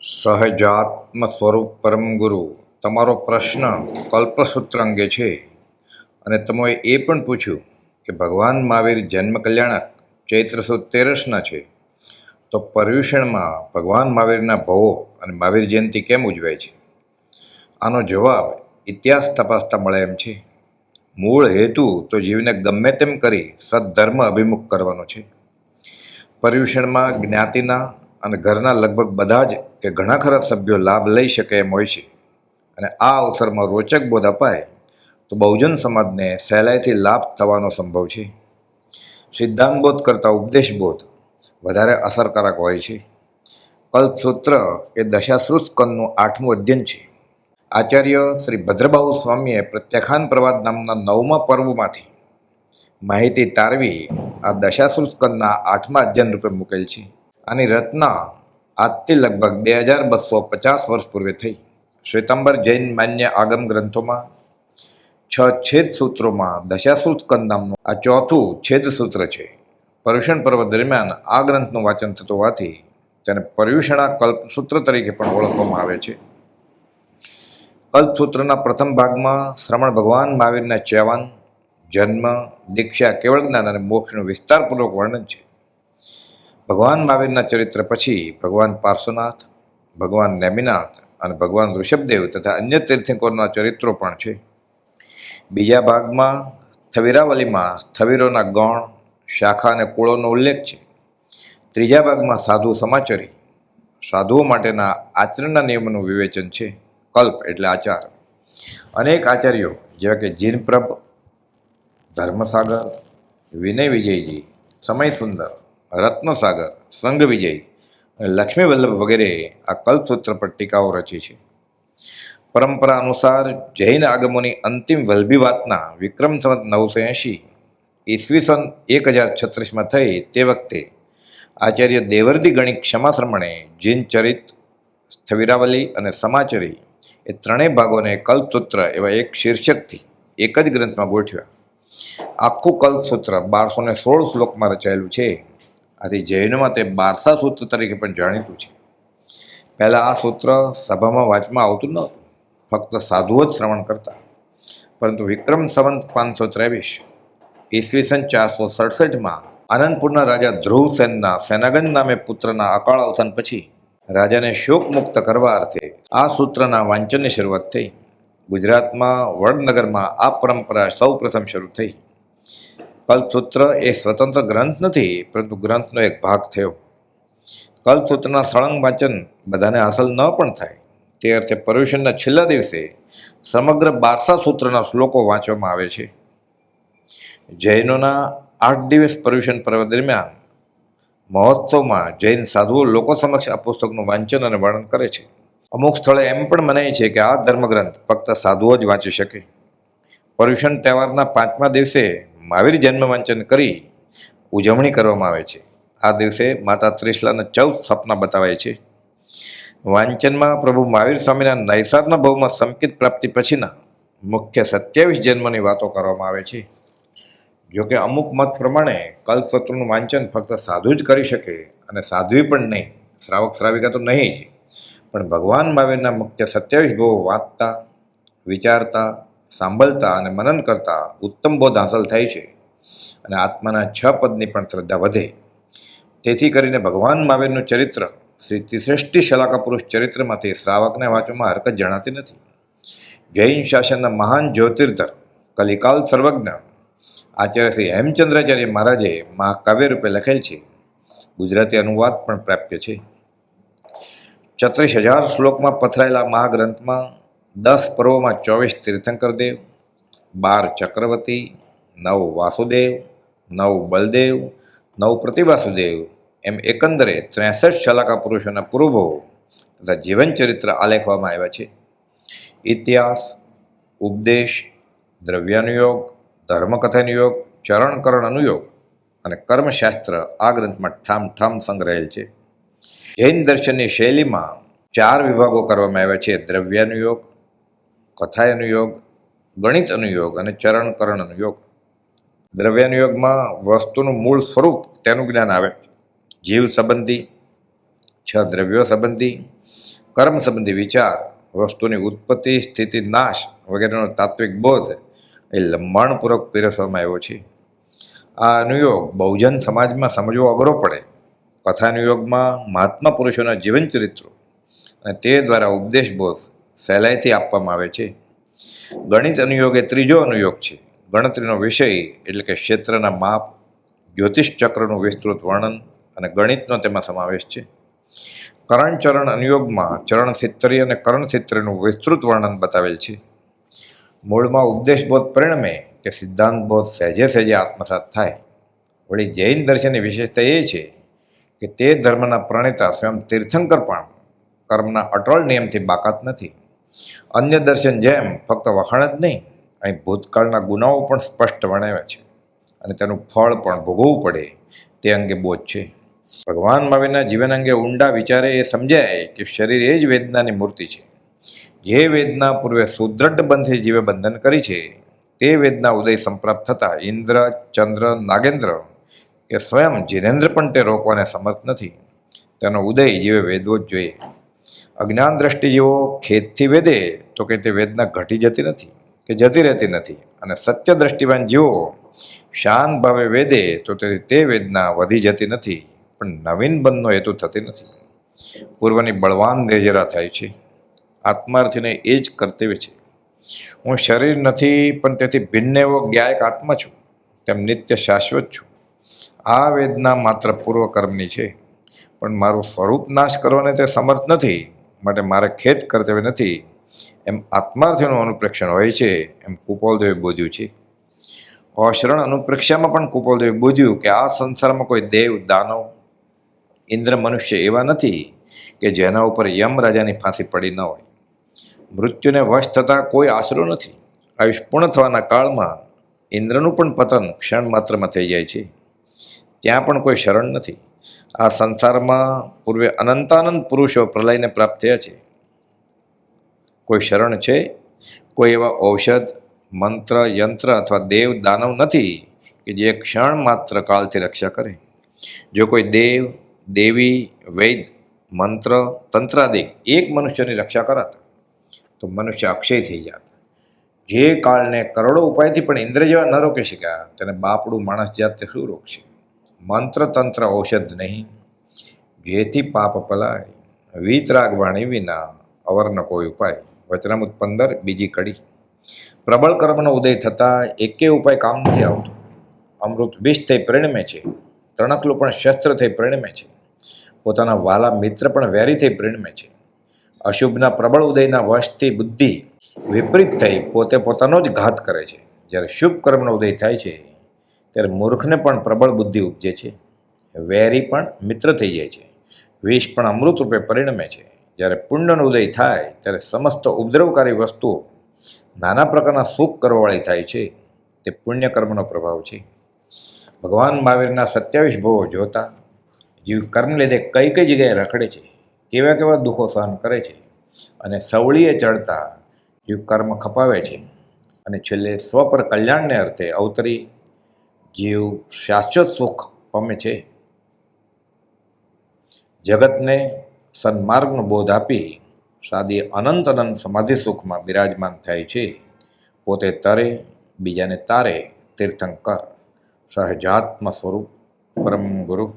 સહજાત્મ સ્વરૂપ પરમ ગુરુ, તમારો પ્રશ્ન કલ્પસૂત્ર અંગે છે. અને તમે એ પણ પૂછ્યું કે ભગવાન મહાવીર જન્મ કલ્યાણક ચૈત્ર સુદ તેરસના છે. તો પર્યુષણમાં ભગવાન મહાવીરના ભવો અને મહાવીર જયંતિ કેમ ઉજવાય છે? આનો જવાબ ઇતિહાસ તપાસતા મળે એમ છે. મૂળ હેતુ તો જીવને ગમે તેમ કરી સદ્ધર્મ અભિમુખ કરવાનો છે. પર્યુષણમાં જ્ઞાતિના અને ઘરના લગભગ બધા જ કે ઘણા ખરા સભ્યો લાભ લઈ શકે એમ હોય છે. અને આ અવસરમાં રોચક બોધ અપાય તો બહુજન સમાજને સહેલાઈથી લાભ થવાનો સંભવ છે. સિદ્ધાંત બોધ કરતાં ઉપદેશ બોધ વધારે અસરકારક હોય છે. કલ્પસૂત્ર એ દશાશ્રુત સ્કંદનું આઠમું અધ્યયન છે. આચાર્ય શ્રી ભદ્રબાહુ સ્વામીએ પ્રત્યાખ્યાન પ્રવાદ નામના નવમા પર્વમાંથી માહિતી તારવી આ દશાશ્રુત સ્કંદના આઠમા અધ્યયન રૂપે મૂકેલ છે. આની રચના આજથી લગભગ બે હજાર બસો પચાસ વર્ષ પૂર્વે થઈ. શ્વેતાંબર જૈન માન્ય આગમ ગ્રંથોમાં છ છેદ સૂત્રોમાં દશાસૂત કંદ નામનું આ ચોથું છેદ સૂત્ર છે. પર્યુષણ પર્વ દરમિયાન આ ગ્રંથનું વાંચન થતું હોવાથી તેને પર્યુષણા કલ્પસૂત્ર તરીકે પણ ઓળખવામાં આવે છે. કલ્પસૂત્રના પ્રથમ ભાગમાં શ્રમણ ભગવાન મહાવીરના ચેવાન, જન્મ, દીક્ષા, કેવળ જ્ઞાન અને મોક્ષનું વિસ્તારપૂર્વક વર્ણન છે. ભગવાન મહાવીરના ચરિત્ર પછી ભગવાન પાર્શ્વનાથ, ભગવાન નેમિનાથ અને ભગવાન ઋષભદેવ તથા અન્ય તીર્થંકરોના ચરિત્રો પણ છે. બીજા ભાગમાં સ્થવિરાવલીમાં થવીરોના ગણ, શાખા અને કુળોનો ઉલ્લેખ છે. ત્રીજા ભાગમાં સાધુ સમાચારી, સાધુઓ માટેના આચરણના નિયમોનું વિવેચન છે. કલ્પ એટલે આચાર. અનેક આચાર્યો જેવા કે જીનપ્રભ, ધર્મસાગર, વિનય વિજયજી, સમય સુંદર રત્નસાગર, સંઘ વિજય અને લક્ષ્મી વલ્લભ વગેરે આ કલ્પસૂત્ર પર ટીકાઓ રચી છે. પરંપરા અનુસાર જૈન આગમોની અંતિમ વલ્ભી વાતના વિક્રમ સંવત નવસો એંશી ઈસવીસન એક હજાર છત્રીસમાં થઈ તે વખતે આચાર્ય દેવર્દી ગણિત ક્ષમાશ્રમણે જૈન ચરિત, સ્થવિરાવલી અને સમાચરી એ ત્રણેય ભાગોને કલ્પસૂત્ર એવા એક શીર્ષકથી એક જ ગ્રંથમાં ગોઠવ્યા. આખું કલ્પસૂત્ર બારસો ને સોળ શ્લોકમાં રચાયેલું છે. આથી જૈનોમાં તે બારસા સૂત્ર તરીકે પણ જાણીતું છે. પહેલાં આ સૂત્ર સભામાં વાંચમાં આવતું નહોતું ફક્ત સાધુઓ જ શ્રવણ કરતા. પરંતુ વિક્રમ સંવંત પાંચસો ત્રેવીસ ઈસવીસન ચારસો સડસઠમાં આનંદપુરના રાજા ધ્રુવસેનના સેનાગંજ નામે પુત્રના અકાળ અવસાન પછી રાજાને શોક મુક્ત કરવા અર્થે આ સૂત્રના વાંચનની શરૂઆત થઈ. ગુજરાતમાં વડનગરમાં આ પરંપરા સૌ પ્રથમ શરૂ થઈ. કલ્પસૂત્ર એ સ્વતંત્ર ગ્રંથ નથી, પરંતુ ગ્રંથનો એક ભાગ થયો. કલ્પસૂત્રના સળંગ વાંચન બધાને હાંસલ ન પણ થાય. તે અર્થે પર્યુષણના છેલ્લા દિવસે સમગ્ર બારસા સૂત્રના શ્લોકો વાંચવામાં આવે છે. જૈનોના આઠ દિવસ પર્યુષણ પર્વ દરમિયાન મહોત્સવમાં જૈન સાધુઓ લોકો સમક્ષ આ પુસ્તકનું વાંચન અને વર્ણન કરે છે. અમુક સ્થળે એમ પણ મનાય છે કે આ ધર્મગ્રંથ ફક્ત સાધુઓ જ વાંચી શકે. પર્યુષણ તહેવારના પાંચમા દિવસે મહાવીર જન્મ વાંચન કરી ઉજવણી કરવામાં આવે છે. આ દિવસે માતા ત્રિશલાના ચૌદ સપના બતાવાય છે. વાંચનમાં પ્રભુ મહાવીર સ્વામીના નૈસારના ભાવમાં સંકેત પ્રાપ્તિ પછીના મુખ્ય સત્યાવીસ જન્મની વાતો કરવામાં આવે છે. જોકે અમુક મત પ્રમાણે કલ્પતત્વનું વાંચન ફક્ત સાધુ જ કરી શકે અને સાધ્વી પણ નહીં. શ્રાવક, શ્રાવિકા તો નહીં જ. પણ ભગવાન મહાવીરના મુખ્ય સત્યાવીસ ભાવો વાંચતા, વિચારતા સાંભળતા અને મનન કરતા ઉત્તમ બોધ હાંસલ થાય છે અને આત્માના છ પદની પણ શ્રદ્ધા વધે. તેથી કરીને ભગવાન મહાવીરનું ચરિત્ર, શ્રી ત્રિશ્રેષ્ઠી શલાકા પુરુષ ચરિત્રમાંથી શ્રાવકને વાંચવામાં હરકત જણાતી નથી. જૈન શાસનના મહાન જ્યોતિર્ધર, કલિકાલ સર્વજ્ઞ, આચાર્ય શ્રી હેમચંદ્રાચાર્ય મહારાજે મહાકાવ્ય રૂપે લખેલ છે. ગુજરાતી અનુવાદ પણ પ્રાપ્ય છે. છત્રીસ હજાર શ્લોકમાં પથરાયેલા મહાગ્રંથમાં દસ પર્વમાં ચોવીસ તીર્થંકરદેવ બાર ચક્રવર્તી, નવ વાસુદેવ, નવ બલદેવ, નવ પ્રતિભાસુદેવ, એમ એકંદરે ત્રેસઠ શલાકા પુરુષોના પૂર્વો તથા જીવન ચરિત્ર આલેખવામાં આવ્યા છે. ઇતિહાસ, ઉપદેશ, દ્રવ્યાનુયોગ ધર્મકથાનુયોગ ચરણકરણ અનુયોગ અને કર્મશાસ્ત્ર આ ગ્રંથમાં ઠામ ઠામ સંગ્રહેલ છે. જૈન દર્શનની શૈલીમાં ચાર વિભાગો કરવામાં આવ્યા છે. દ્રવ્યાનુયોગ કથાનુયોગ ગણિત અનુયોગ અને ચરણકરણ અનુયોગ. દ્રવ્યાનુયોગમાં વસ્તુનું મૂળ સ્વરૂપ તેનું જ્ઞાન આવે. જીવ સંબંધી, છ દ્રવ્યો સંબંધી, કર્મ સંબંધી વિચાર, વસ્તુની ઉત્પત્તિ, સ્થિતિ, નાશ વગેરેનો તાત્વિક બોધ એ લંબાણપૂર્વક પીરસવામાં આવ્યો છે. આ અનુયોગ બહુજન સમાજમાં સમજવો અઘરો પડે. કથાનુયોગમાં મહાત્મા પુરુષોના જીવન ચરિત્રો અને તે દ્વારા ઉપદેશબોધ સહેલાઈથી આપવામાં આવે છે. ગણિત અનુયોગ એ ત્રીજો અનુયોગ છે. ગણતરીનો વિષય એટલે કે ક્ષેત્રના માપ, જ્યોતિષ ચક્રનું વિસ્તૃત વર્ણન અને ગણિતનો તેમાં સમાવેશ છે. કરણ ચરણ અનુયોગમાં ચરણ સિત્તરી અને કરણ સિત્તરીનું વિસ્તૃત વર્ણન બતાવેલ છે. મૂળમાં ઉપદેશબોધ પરિણમે કે સિદ્ધાંતબોધ સહેજે સહેજે આત્મસાત થાય. વળી જૈન દર્શનની વિશેષતા એ છે કે તે ધર્મના પ્રણેતા સ્વયં તીર્થંકર પણ કર્મના અટળ નિયમથી બાકાત નથી. અન્ય દર્શન જેમ ફક્ત વખાણ જ નહીં, અહીં ભૂતકાળના ગુનાઓ પણ સ્પષ્ટ વર્ણવ્યા છે અને તેનું ફળ પણ ભોગવવું પડે તે અંગે બોધ છે. ભગવાન મહાવીરના જીવન અંગે ઊંડા વિચારે એ સમજાય કે શરીર એ જ વેદનાની મૂર્તિ છે. જે વેદના પૂર્વે સુદૃઢ બંધે જીવે બંધન કરી છે, તે વેદના ઉદય સંપ્રાપ્ત થતાં ઇન્દ્ર, ચંદ્ર, નાગેન્દ્ર કે સ્વયં જીનેન્દ્ર પણ તે રોકવાને સમર્થ નથી. તેનો ઉદય જીવે વેદવો જ જોઈએ. અજ્ઞાન દ્રષ્ટિ જેવો ખેતથી વેદે, તો કે તે વેદના ઘટી જતી નથી, કે જતી રહેતી નથી. અને સત્ય દ્રષ્ટિવાન જીવો શાંત ભાવે વેદે, તો તે તે વેદના વધી જતી નથી, પણ નવીન બંધનો હેતુ થતી નથી. પૂર્વની બળવાન દેજરા થાય છે, આત્માર્થીને એ જ કર્તવ્ય છે. હું શરીર નથી, પણ તેથી ભિન્ન એવો જ્ઞાયક આત્મા છું. તેમ નિત્ય શાશ્વત છું. આ વેદના માત્ર પૂર્વકર્મની છે. પણ મારું સ્વરૂપ નાશ કરવાને તે સમર્થ નથી, માટે મારે ખેદ કર્તવ્ય નથી. એમ આત્માર્થનું અનુપ્રેક્ષણ હોય છે, એમ કુપોલદેવે બોધ્યું છે. અશરણ અનુપ્રેક્ષામાં પણ કુપોલદેવે બોધ્યું કે આ સંસારમાં કોઈ દેવ, દાનવ, ઇન્દ્ર, મનુષ્ય એવા નથી કે જેના ઉપર યમ રાજાની ફાંસી પડી ન હોય. મૃત્યુને વશ થતાં કોઈ આશરો નથી. આયુષ પૂર્ણ થવાના કાળમાં ઇન્દ્રનું પણ પતન ક્ષણ માત્રમાં થઈ જાય છે. ત્યાં પણ કોઈ શરણ નથી. આ સંસારમાં પૂર્વે અનંતાનંદ પુરુષો પ્રલયને પ્રાપ્ત થયા છે. કોઈ શરણ છે? કોઈ એવા ઔષધ, મંત્ર, યંત્ર અથવા દેવ, દાનવ નથી કે જે ક્ષણ માત્ર કાળથી રક્ષા કરે. જો કોઈ દેવ, દેવી, વૈદ, મંત્ર તંત્રાદિક એક મનુષ્યની રક્ષા કરાતા, તો મનુષ્ય અક્ષય થઈ જાત. જે કાળને કરોડો ઉપાયથી પણ ઇન્દ્ર જેવા ન રોકી શક્યા, તેને બાપડું માણસ જાત શું રોકશે? મંત્ર તંત્ર ઔષધ નહીં. જેથી પાપ પલાય. વીતરાગ વાણી વિના અવરનો કોઈ ઉપાય. વચનામૃત પંદર બીજી કડી. પ્રબળ કર્મનો ઉદય થતાં એકે ઉપાય કામ નથી આવતો. અમૃત વિષ થઈ પરિણમે છે. તણકલું પણ શસ્ત્ર થઈ પરિણમે છે. પોતાના વાલા મિત્ર પણ વેરી થઈ પરિણમે છે. અશુભના પ્રબળ ઉદયના વશથી બુદ્ધિ વિપરીત થઈ પોતે પોતાનો જ ઘાત કરે છે. જ્યારે શુભ કર્મનો ઉદય થાય છે ત્યારે મૂર્ખને પણ પ્રબળ બુદ્ધિ ઉપજે છે. વેરી પણ મિત્ર થઈ જાય છે. વિષ પણ અમૃત રૂપે પરિણમે છે. જ્યારે પુણ્યનો ઉદય થાય, ત્યારે સમસ્ત ઉપદ્રવકારી વસ્તુઓ નાના પ્રકારના સુખ કરવાવાળી થાય છે. તે પુણ્ય કર્મનો પ્રભાવ છે. ભગવાન મહાવીરના સત્યાવીસ ભવો જોતા જીવ કર્મ લીધે કઈ કઈ જગ્યાએ રખડે છે, કેવા કેવા દુઃખો સહન કરે છે અને સવળીએ ચડતા જીવ કર્મ ખપાવે છે. અને છેલ્લે સ્વ પર કલ્યાણને અર્થે અવતરી જીવ શાશ્વત સુખ પામે છે. જગતને સન્માર્ગનો બોધ આપી સાદી અનંત અનંત સમાધિ સુખમાં બિરાજમાન થાય છે. પોતે તરે, બીજાને તારે, તીર્થંકર, સહજાત્મ સ્વરૂપ પરમ ગુરુ.